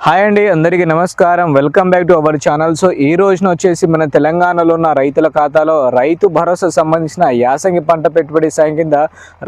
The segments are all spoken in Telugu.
హాయ్ అండి అందరికీ నమస్కారం. Welcome back to our channel. So ఈ రోజున వచ్చేసి మన తెలంగాణలో ఉన్న రైతుల ఖాతాలో రైతు భరోసా సంబంధించిన యాసంగి పంట పెట్టుబడి సాయం కింద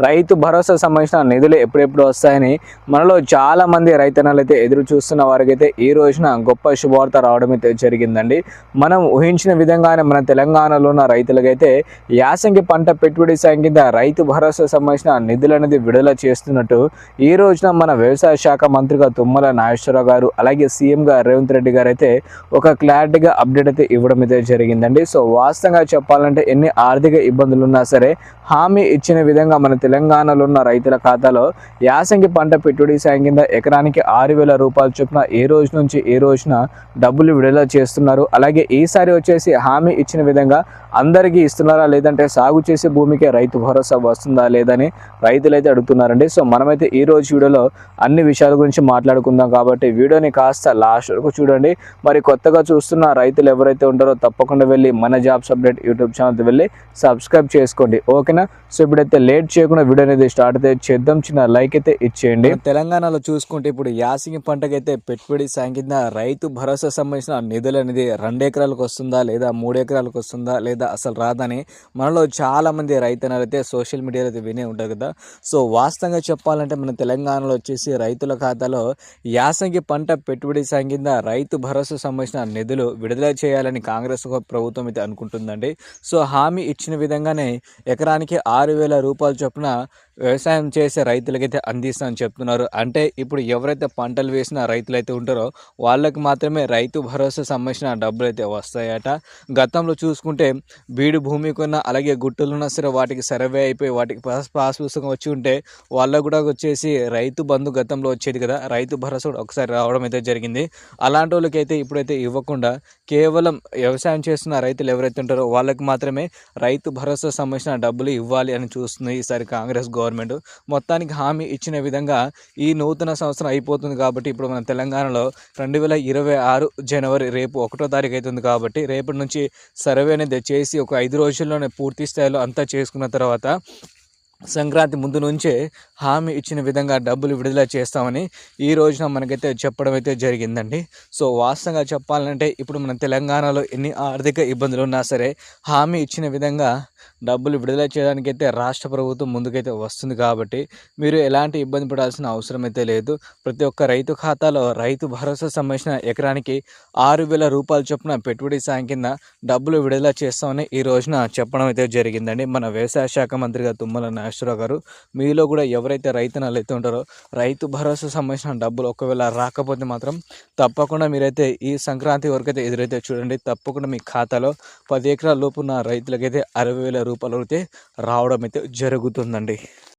రైతు భరోసా సంబంధించిన నిధులు ఎప్పుడెప్పుడు వస్తాయని మనలో చాలా మంది రైతన్నలు అయితే ఎదురు చూస్తున్న వారికైతే ఈ రోజున గొప్ప శుభవార్త రావడం అయితే జరిగిందండి. మనం ఊహించిన విధంగానే మన తెలంగాణలో ఉన్న రైతులకైతే యాసంగి పంట పెట్టుబడి సాయం కింద రైతు భరోసా సంబంధించిన నిధులు అనేది విడుదల చేస్తున్నట్టు ఈ రోజున మన వ్యవసాయ శాఖ మంత్రిగా తుమ్మల నాగేశ్వరరావు గారు అలాగే సీఎంగా రేవంత్ రెడ్డి గారు అయితే ఒక క్లారిటీగా అప్డేట్ అయితే ఇవ్వడం అయితే జరిగిందండి. సో వాస్తవంగా చెప్పాలంటే ఎన్ని ఆర్థిక ఇబ్బందులు ఉన్నా సరే హామీ ఇచ్చిన విధంగా మన తెలంగాణలో ఉన్న రైతుల ఖాతాలో యాసంగి పంట పెట్టుబడి సాయం కింద ఎకరానికి ఆరు వేల రూపాయల చొప్పున ఏ రోజు నుంచి ఏ రోజున డబ్బులు విడుదల చేస్తున్నారు. అలాగే ఈసారి వచ్చేసి హామీ ఇచ్చిన విధంగా అందరికీ ఇస్తున్నారా? లేదంటే సాగు చేసే భూమికే రైతు భరోసా వస్తుందా లేదని రైతులు అయితే అడుగుతున్నారండి. సో మనమైతే ఈ రోజు వీడియోలో అన్ని విషయాల గురించి మాట్లాడుకుందాం కాబట్టి వీడియోని కాస్త లాస్ట్ వరకు చూడండి. మరి కొత్తగా చూస్తున్న రైతులు ఎవరైతే ఉంటారో తప్పకుండా వెళ్ళి మన జాబ్స్ అప్డేట్ యూట్యూబ్ ఛానల్కి వెళ్ళి సబ్స్క్రైబ్ చేసుకోండి. ఓకేనా? సో ఇప్పుడైతే లేట్ చేయకుండా వీడియో అనేది స్టార్ట్ అయితే చేద్దాం. చిన్న లైక్ అయితే ఇచ్చేయండి. తెలంగాణలో చూసుకుంటే ఇప్పుడు యాసింగి పంటకైతే పెట్టుబడి సాయం రైతు భరోసా సంబంధించిన నిధులు అనేది రెండు ఎకరాలకు వస్తుందా లేదా మూడు ఎకరాలకు వస్తుందా లేదా అసలు రాదని మనలో చాలామంది మంది అయితే సోషల్ మీడియాలో అయితే వినే ఉంటారు కదా. సో వాస్తవంగా చెప్పాలంటే మన తెలంగాణలో వచ్చేసి రైతుల ఖాతాలో యాసంగి పంట పెట్టుబడి సాయం రైతు భరోసా సంబంధించిన నిధులు విడుదల చేయాలని కాంగ్రెస్ ప్రభుత్వం అయితే అనుకుంటుందండి. సో హామీ ఇచ్చిన విధంగానే ఎకరానికి ఆరు వేల రూపాయల చొప్పున వ్యవసాయం చేసే రైతులకైతే అందిస్తామని చెప్తున్నారు. అంటే ఇప్పుడు ఎవరైతే పంటలు వేసిన రైతులు అయితే ఉంటారో వాళ్ళకి మాత్రమే రైతు భరోసా సంబంధించిన డబ్బులు అయితే వస్తాయట. గతంలో చూసుకుంటే బీడు భూమికున్న అలాగే గుట్టలు ఉన్నా సరే వాటికి సర్వే అయిపోయి వాటికి పాస్ పాస్ పుస్తకం వచ్చి ఉంటే వాళ్ళకు కూడా వచ్చేసి రైతు బంధు గతంలో వచ్చేది కదా. రైతు భరోసా కూడా ఒకసారి రావడం అయితే జరిగింది. అలాంటి వాళ్ళకైతే ఇప్పుడైతే ఇవ్వకుండా కేవలం వ్యవసాయం చేస్తున్న రైతులు ఎవరైతే ఉంటారో వాళ్ళకి మాత్రమే రైతు భరోసా సంబంధించిన డబ్బులు ఇవ్వాలి అని చూస్తుంది ఈసారి కాంగ్రెస్ గవర్నమెంట్. మొత్తానికి హామీ ఇచ్చిన విధంగా ఈ నూతన సంవత్సరం అయిపోతుంది కాబట్టి ఇప్పుడు మన తెలంగాణలో రెండు వేల ఇరవై ఆరు జనవరి రేపు ఒకటో తారీఖు అవుతుంది కాబట్టి రేపటి నుంచి సర్వే అనేది చేసి ఒక ఐదు రోజుల్లోనే పూర్తి స్థాయిలో అంతా చేసుకున్న తర్వాత సంక్రాంతి ముందు నుంచే హామీ ఇచ్చిన విధంగా డబ్బులు విడుదల చేస్తామని ఈ రోజున మనకైతే చెప్పడం అయితే జరిగిందండి. సో వాస్తవంగా చెప్పాలంటే ఇప్పుడు మన తెలంగాణలో ఎన్ని ఆర్థిక ఇబ్బందులు ఉన్నా సరే హామీ ఇచ్చిన విధంగా డబ్బులు విడుదల చేయడానికైతే రాష్ట్ర ప్రభుత్వం ముందుకైతే వస్తుంది కాబట్టి మీరు ఎలాంటి ఇబ్బంది పడాల్సిన అవసరం అయితే లేదు. ప్రతి ఒక్క రైతు ఖాతాలో రైతు భరోసా సంబంధించిన ఎకరానికి ఆరు వేల రూపాయలు చొప్పున పెట్టుబడి సాయం కింద డబ్బులు విడుదల చేస్తామని ఈ రోజున చెప్పడం అయితే జరిగిందండి. మన వ్యవసాయ శాఖ మంత్రిగా తుమ్మల నాగేశ్వరరావు గారు. మీలో కూడా ఎవరైతే రైతు అయితే ఉంటారో రైతు భరోసా సంబంధించిన డబ్బులు ఒకవేళ రాకపోతే మాత్రం తప్పకుండా మీరైతే ఈ సంక్రాంతి వరకు అయితే ఎదురైతే చూడండి. తప్పకుండా మీ ఖాతాలో పది ఎకరాల లోపు ఉన్న రైతులకైతే అరవై వేల రూపాయలు అయితే రావడం అయితే జరుగుతుందండి.